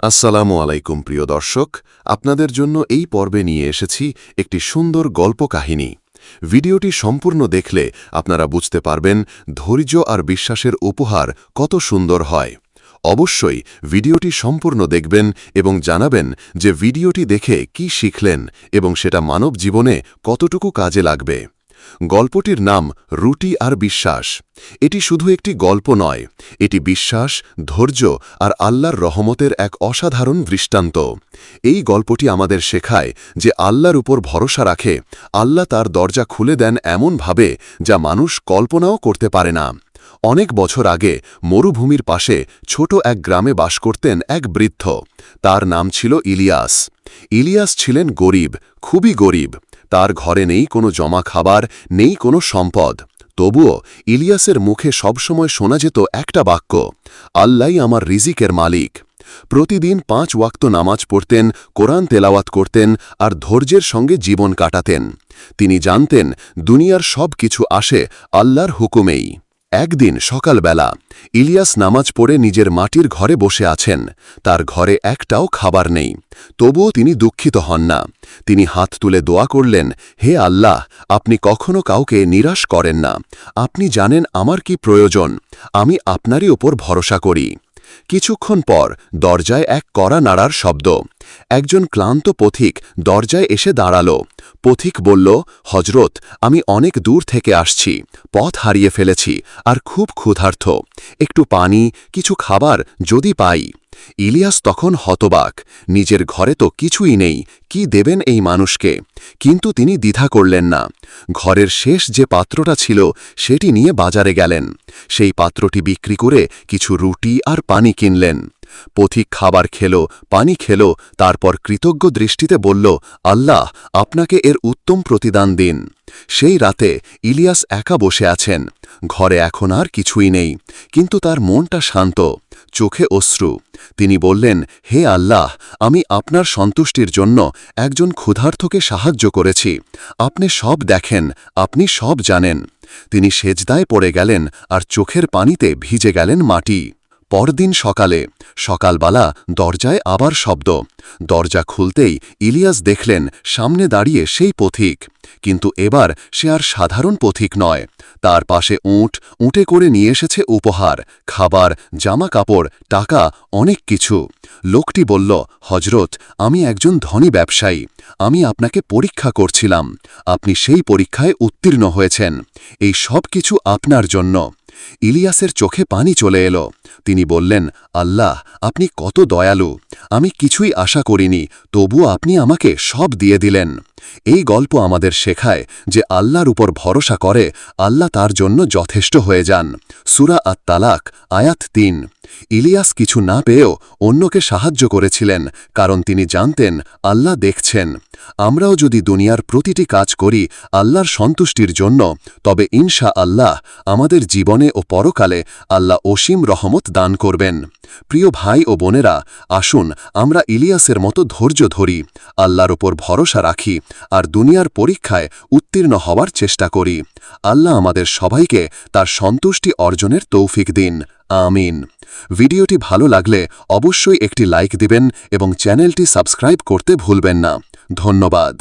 আসসালামু আলাইকুম, প্রিয় দর্শক। আপনাদের জন্য এই পর্বে নিয়ে এসেছি একটি সুন্দর গল্প কাহিনী। ভিডিওটি সম্পূর্ণ দেখলে আপনারা বুঝতে পারবেন ধৈর্য আর বিশ্বাসের উপহার কত সুন্দর হয়। অবশ্যই ভিডিওটি সম্পূর্ণ দেখবেন এবং জানাবেন যে ভিডিওটি দেখে কি শিখলেন এবং সেটা মানব জীবনে কতটুকু কাজে লাগবে। গল্পটির নাম রুটি আর বিশ্বাস। এটি শুধু একটি গল্প নয়, এটি বিশ্বাস, ধৈর্য আর আল্লাহর রহমতের এক অসাধারণ দৃষ্টান্ত। এই গল্পটি আমাদের শেখায় যে আল্লাহর উপর ভরসা রাখে, আল্লাহ তার দরজা খুলে দেন এমনভাবে যা মানুষ কল্পনাও করতে পারে না। অনেক বছর আগে মরুভূমির পাশে ছোট এক গ্রামে বাস করতেন এক বৃদ্ধ। তার নাম ছিল ইলিয়াস। ইলিয়াস ছিলেন গরিব, খুবই গরিব। তার ঘরে নেই কোনো জমা খাবার, নেই কোনো সম্পদ। তবুও ইলিয়াসের মুখে সবসময় শোনা যেত একটা বাক্য আল্লাই আমার রিজিকের মালিক। প্রতিদিন পাঁচ ওয়াক্ত নামাজ পড়তেন, কোরআন তেলাওয়াত করতেন আর ধৈর্যের সঙ্গে জীবন কাটাতেন। তিনি জানতেন, দুনিয়ার সব কিছু আসে আল্লাহর হুকুমেই। একদিন সকালবেলা ইলিয়াস নামাজ পড়ে নিজের মাটির ঘরে বসে আছেন। তার ঘরে একটাও খাবার নেই। তবুও তিনি দুঃখিত হন না। তিনি হাত তুলে দোয়া করলেন, হে আল্লাহ, আপনি কখনো কাউকে নিরাশ করেন না। আপনি জানেন আমার কি প্রয়োজন। আমি আপনারই ওপর ভরসা করি। কিছুক্ষণ পর দরজায় এক কড়া নাড়ার শব্দ। একজন ক্লান্ত পথিক দরজায় এসে দাঁড়াল। পথিক বলল হজরত আমি অনেক দূর থেকে আসছি। পথ হারিয়ে ফেলেছি আর খুব ক্ষুধার্থ একটু পানি, কিছু খাবার যদি পাই। ইলিয়াস তখন হতবাক, নিজের ঘরে তো কিছুই নেই, কি দেবেন এই মানুষকে? কিন্তু তিনি দ্বিধা করলেন না। ঘরের শেষ যে পাত্রটা ছিল, সেটি নিয়ে বাজারে গেলেন। সেই পাত্রটি বিক্রি করে কিছু রুটি আর পানি কিনলেন। পথিক খাবার খেল, পানি খেল, তারপর কৃতজ্ঞ দৃষ্টিতে বলল, আল্লাহ, আপনাকে এর উত্তম প্রতিদান দিন। সেই রাতে ইলিয়াস একা বসে আছেন। ঘরে এখন আর কিছুই নেই, কিন্তু তার মনটা শান্ত, চোখে অশ্রু। তিনি বললেন, হে আল্লাহ, আমি আপনার সন্তুষ্টির জন্য একজন ক্ষুধার্থকে সাহায্য করেছি। আপনি সব দেখেন, আপনি সব জানেন। তিনি সেজদায় পড়ে গেলেন আর চোখের পানিতে ভিজে গেলেন মাটি। পরদিন সকালে, সকালবেলা দরজায় আবার শব্দ। দরজা খুলতেই ইলিয়াস দেখলেন সামনে দাঁড়িয়ে সেই পথিক। কিন্তু এবার সে আর সাধারণ পথিক নয়। তার পাশে উঁট, উঁটে করে নিয়ে এসেছে উপহার, খাবার জামা কাপড় টাকা, অনেক কিছু। লোকটি বলল হজরত আমি একজন ধনী ব্যবসায়ী। আমি আপনাকে পরীক্ষা করছিলাম। আপনি সেই পরীক্ষায় উত্তীর্ণ হয়েছেন। এই সব কিছু আপনার জন্য। ইলিয়াসের চোখে পানি চলে এলো। তিনি বললেন, আল্লাহ, আপনি কত দয়ালু। আমি কিছুই আশা করিনি তবু আপনি আমাকে সব দিয়ে দিলেন। এই গল্প আমাদের শেখায় যে আল্লাহর উপর ভরসা করে, আল্লাহ তার জন্য যথেষ্ট হয়ে যান। সুরা আত তালাক আয়াত তিন। ইলিয়াস কিছু না পেয়েও অন্যকে সাহায্য করেছিলেন, কারণ তিনি জানতেন, আল্লাহ দেখছেন। আমরাও যদি দুনিয়ার প্রতিটি কাজ করি আল্লাহর সন্তুষ্টির জন্য, তবে ইনশা আল্লাহ আমাদের জীবনে ও পরকালে আল্লাহ অসীম রহমত দান করবেন। প্রিয় ভাই ও বোনেরা, আসুন আমরা ইলিয়াসের মতো ধৈর্য ধরি, আল্লাহর ওপর ভরসা রাখি, আর দুনিয়ার পরীক্ষায় উত্তীর্ণ হওয়ার চেষ্টা করি। আল্লাহ আমাদের সবাইকে তার সন্তুষ্টি অর্জনের তৌফিক দিন। আমিন। ভিডিওটি ভালো লাগলে অবশ্যই একটি লাইক দিবেন এবং চ্যানেলটি সাবস্ক্রাইব করতে ভুলবেন না। ধন্যবাদ।